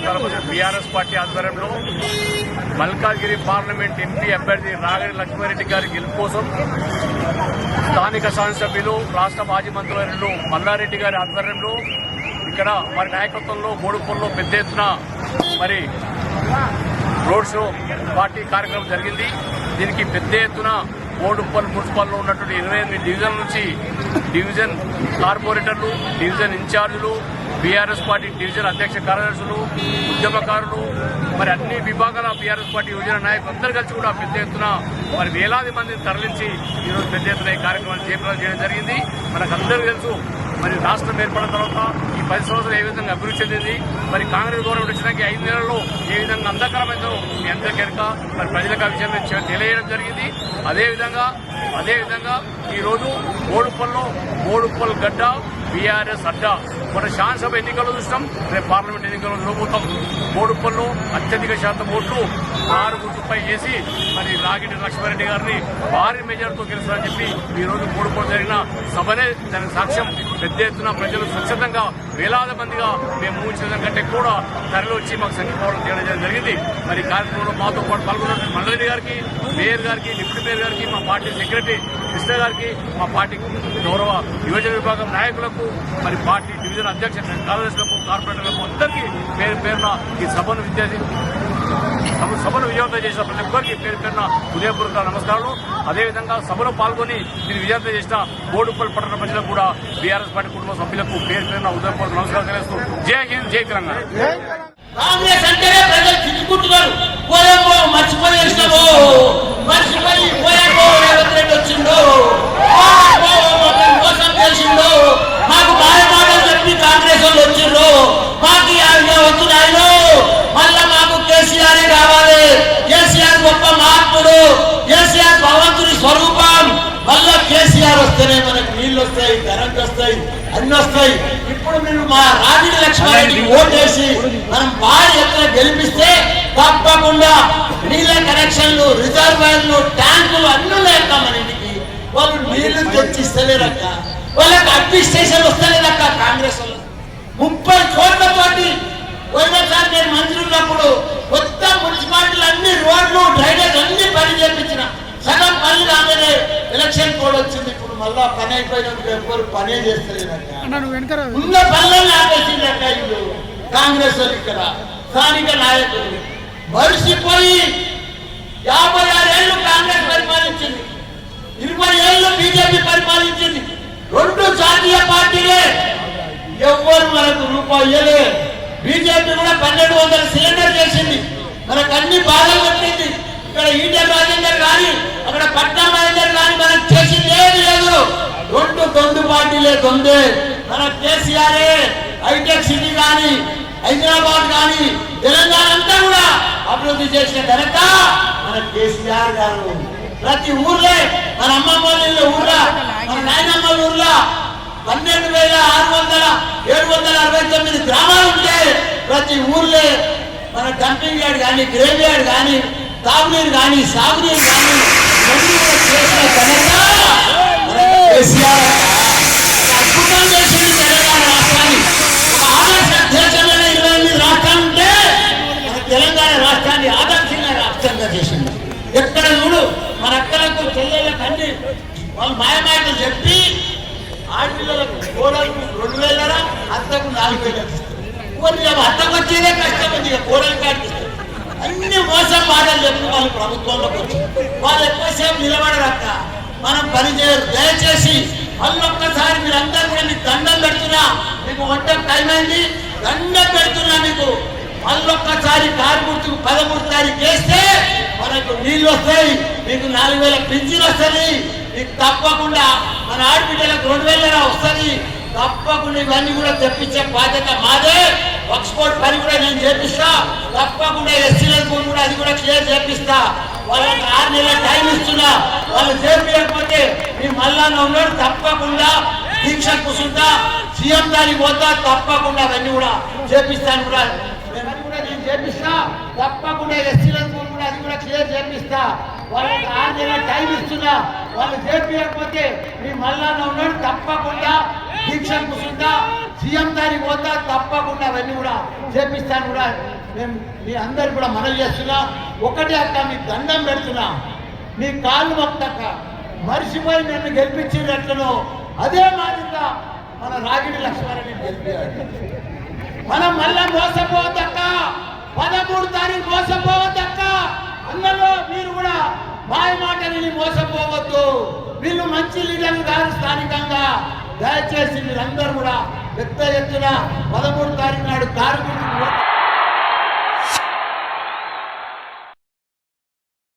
BRS party ఆధ్వర్యంలో Malkajgiri parliament MP అభ్యర్థి రాగడి లక్ష్మారెడ్డి గారి గెలుపు కోసం స్థానిక శాసనసభ్యులు రాష్ట్ర మాజీ మంత్రులు మల్లారెడ్డి గారి ఆధ్వర్యంలో ఇక్కడ వారి నాయకత్వంలో బోడుపల్లో పెద్ద ఎత్తున మరి రోడ్ షో పార్టీ కార్యక్రమం జరిగింది. దీనికి పెద్ద ఎత్తున బోడుప్పల్ మున్సిపల్లో ఉన్నటువంటి ఇరవై ఎనిమిది డివిజన్ నుంచి డివిజన్ కార్పొరేటర్లు డివిజన్ ఇన్ఛార్జీలు బీఆర్ఎస్ పార్టీ డివిజన్ అధ్యక్ష కార్యదర్శులు ఉద్యమకారులు మరి అన్ని విభాగాల బీఆర్ఎస్ పార్టీ యువజన నాయకులు అందరూ కలిసి కూడా పెద్ద ఎత్తున మరి వేలాది మందిని తరలించి ఈరోజు పెద్ద ఎత్తున ఈ కార్యక్రమాన్ని చేపట్టడం చేయడం జరిగింది. మనకు అందరూ తెలుసు మరి రాష్ట్రం ఏర్పడిన తర్వాత ఈ పది సంవత్సరాలు ఏ విధంగా అభివృద్ధి చెందింది మరి కాంగ్రెస్ గవర్నమెంట్ వచ్చినాక ఐదు నెలల్లో ఏ విధంగా అంధకరమైందో మీ అందరి కనుక మరి ప్రజలకు ఆ విషయం చె- తెలియజేయడం జరిగింది. అదేవిధంగా అదేవిధంగా ఈరోజు బోడుప్పల్లో బోడుప్పల్ గడ్డ బీఆర్ఎస్ అడ్డా. మన శాసనసభ ఎన్నికల్లో చూస్తాం రేపు పార్లమెంట్ ఎన్నికల్లో చూడబోతాం పనులు అత్యధిక శాతం ఓట్లు ఆరు గుర్తుపై చేసి మరి రాగిడి లక్ష్మారెడ్డి గారిని భారీ మెజార్టీతో గెలుస్తారని చెప్పి ఈ రోజు పనులు జరిగిన సభనే దానికి సాక్ష్యం. పెద్ద ఎత్తున ప్రజలు స్వచ్ఛందంగా వేలాది మందిగా మేము ఊహించిన కంటే కూడా తరలి వచ్చి మాకు సంఘీభావం చేయడం జరిగింది. మరి కార్యక్రమంలో మాతో పాటు పాల్గొన్న మండలి గారికి మేయర్ గారికి డిప్యూటీ మేయర్ గారికి మా పార్టీ సెక్రటరీ కృష్ణ గారికి మా పార్టీ గౌరవ యువజన విభాగం నాయకులకు మరి పార్టీ డివిజన్ అధ్యక్ష కార్యదర్శులకు కార్పొరేటర్లకు అందరికీ పేరు పేరున ఈ సభను విద్యార్థి సభను విజయవంతం చేసిన ప్రతి ఒక్కరికి పేరు పేరున హృదయపూర్వక నమస్కారాలు. అదేవిధంగా సభలో పాల్గొని దీన్ని విజయవంతం చేసిన బోడుపల్లి పట్టణ ప్రజలకు కూడా బీఆర్ఎస్ పార్టీ కుటుంబ సభ్యులకు పేరు పేరున హృదయపూర్వక నమస్కారం తెలియజేస్తూ జై హింద్ జై తెలంగాణ. కాంగ్రెస్ అంటేనే ప్రజలు చిక్కుకుంటున్నారు మర్చిపోయి మర్చిపోయి పోయేమో రేవంత్ రెడ్డి వచ్చిండు పోయేమో మమ్మల్ని మోసం చేసిండు మాకు బాగా మాటలు చెప్పి కాంగ్రెస్ వాళ్ళు వచ్చిండ్రు మాకు ఆయన వస్తున్నాయను మళ్ళా మాకు కేసీఆర్ కావాలి కేసీఆర్ గొప్ప మహాత్ముడు కేసీఆర్ భగవంతుని స్వరూపం మళ్ళా కేసీఆర్ వస్తేనే మనకు నీళ్ళు వస్తాయి కరెంట్ వస్తాయి అన్ని వస్తాయి. ఇప్పుడు మీరు మా రాజీవ్ లక్ష్మారెడ్డి ఓటేసి మనం భారీ ఎత్తున గెలిపిస్తే తప్పకుండా నీళ్ళ కనెక్షన్లు రిజర్వాయర్లు ట్యాంకులు అన్ని ఉన్నాయక్క మన ఇంటికి. వాళ్ళు నీళ్ళు తెచ్చిస్తలేరక్క వాళ్ళకి అడ్మినిస్ట్రేషన్ వస్తలేదక్క కాంగ్రెస్ వాళ్ళు. ముప్పై కోట్లతోటి పోయినసారి నేను మంత్రి ఉన్నప్పుడు మొత్తం మున్సిపాలిటీలు అన్ని రోడ్లు డ్రైనేజ్ అన్ని పని చేపించిన. సగం పని రాగానే ఎలక్షన్ కోడ్ వచ్చింది. మళ్ళా పని అయిపోయినందుకు ఎవరు పనే చేస్తలేదక్క ఉన్న పనులను ఆపేసిందక్క ఇప్పుడు కాంగ్రెస్ వాళ్ళు ఇక్కడ స్థానిక నాయకులు. మరిసిపోయి యాభై ఆరేళ్ళు కాంగ్రెస్ పరిపాలించింది. ఇరవై ఏళ్ళు బీజేపీ పరిపాలించింది. రెండు జాతీయ పార్టీలే. ఎవ్వరు మనకు రూపాయి బీజేపీ కూడా పన్నెండు వందల సిలిండర్ చేసింది. మనకు అన్ని బాధలు పెట్టింది ఇక్కడ ఈటెల్ రాజేందర్ కానీ దొందు పార్టీలే దొందే మన కేసీఆర్ హైటెక్ సిటీ కానీ హైదరాబాద్ కానీ తెలంగాణ అంతా కూడా అభివృద్ధి చేసిన ఘనత మన కేసీఆర్ గారు ప్రతి ఊర్లే మన అమ్మమ్మ ఊర్లో మన నాయనమ్మ ఊర్లో పన్నెండు వేల ఆరు వందల ఏడు వందల అరవై తొమ్మిది గ్రామాలు ఉంటే ప్రతి ఊర్లే మన డంపింగ్ యార్డ్ కానీ గ్రేవ్ యార్డ్ కానీ తాగునీరు కానీ సాగునీరు కానీ చేసిన ఘనత కేసీఆర్ చేసింది తెలంగాణ రాష్ట్రాన్ని ఆదర్శ దేశంలోనే ఇరవై ఎనిమిది రాష్ట్రాలు ఉంటే తెలంగాణ రాష్ట్రాన్ని ఆదర్శంగా రాష్ట్రంగా చేసింది ఎక్కడ చూడు మన అక్కలకు చెల్లెళ్ళకి అన్ని వాళ్ళు మాయమాటలు చెప్పి ఆడపిల్లలకు కోడలకు రెండు వేలరా అత్తకు నాలుగు వేలు కొన్ని అత్తకు వచ్చేదే కష్టం ఉంది కోడలు కాడికి అన్ని మోసం మాటలు చెప్పి వాళ్ళు ప్రభుత్వంలోకి వచ్చి వాళ్ళు ఎక్కువసేపు నిలబడరక్క. మనం పనిచేయరు దయచేసి మళ్ళొక్కసారి మీరందరూ కూడా మీకు దండం పెడుతున్నా. మీకు వంట టైం అయింది. దండం పెడుతున్నా మీకు. మళ్ళొక్కసారి కారు గుర్తుకు పదమూడు తారీఖు వేస్తే మనకు నీళ్ళు వస్తాయి. మీకు నాలుగు వేల పింఛన్ వస్తుంది మీకు తప్పకుండా మన ఆడబిడ్డలకు రెండు వేల వస్తుంది తప్పకుండా ఇవన్నీ కూడా తెప్పించే బాధ్యత మాదే. ఎక్స్పోర్ట్ పని కూడా నేను చేపిస్తా. తప్పకుండా ఎస్సీల భూమి కూడా అది కూడా క్లియర్ చేపిస్తా. వాళ్ళకి ఆరు నెలల టైం ఇస్తున్నా. వాళ్ళు చేపించకపోతే మీ మళ్ళా ఉన్నాడు తప్పకుండా దీక్ష కూర్చుంటా సీఎం దానికి పోతా తప్పకుండా అవన్నీ కూడా చేపిస్తాను కూడా. కూడా నేను చేపిస్తా. తప్పకుండా ఎస్సీలకు కూడా అది కూడా క్లియర్ చేపిస్తా. వాళ్ళకి ఆరు నెలల టైం ఇస్తున్నా. వాళ్ళు చేపించకపోతే మీ మళ్ళా ఉన్నాడు తప్పకుండా దీక్ష కూర్చుంటా సీఎం దానికి పోతా తప్పకుండా అవన్నీ కూడా చేపిస్తాను కూడా మేము మీ అందరు కూడా మనవి చేస్తున్నా. ఒకటే అక్క మీ దండం పెడుతున్నా. మీ కాళ్ళు మొక్కక మర్చిపోయి నన్ను గెలిపించినట్లను అదే మాదిరిగా మన రాగిడి లక్ష్మారెడ్డి గెలిపారు మనం మళ్ళా మోసపోవద్దక్క. పదమూడు తారీఖు మోసపోవద్దక్క. అందులో మీరు కూడా మాయ మాట విని మోసపోవద్దు. వీళ్ళు మంచి లీడర్లు కాదు స్థానికంగా. దయచేసి మీరందరూ కూడా పెద్ద ఎత్తున పదమూడు తారీఖు నాడు కారు గుర్తుకు ఓటు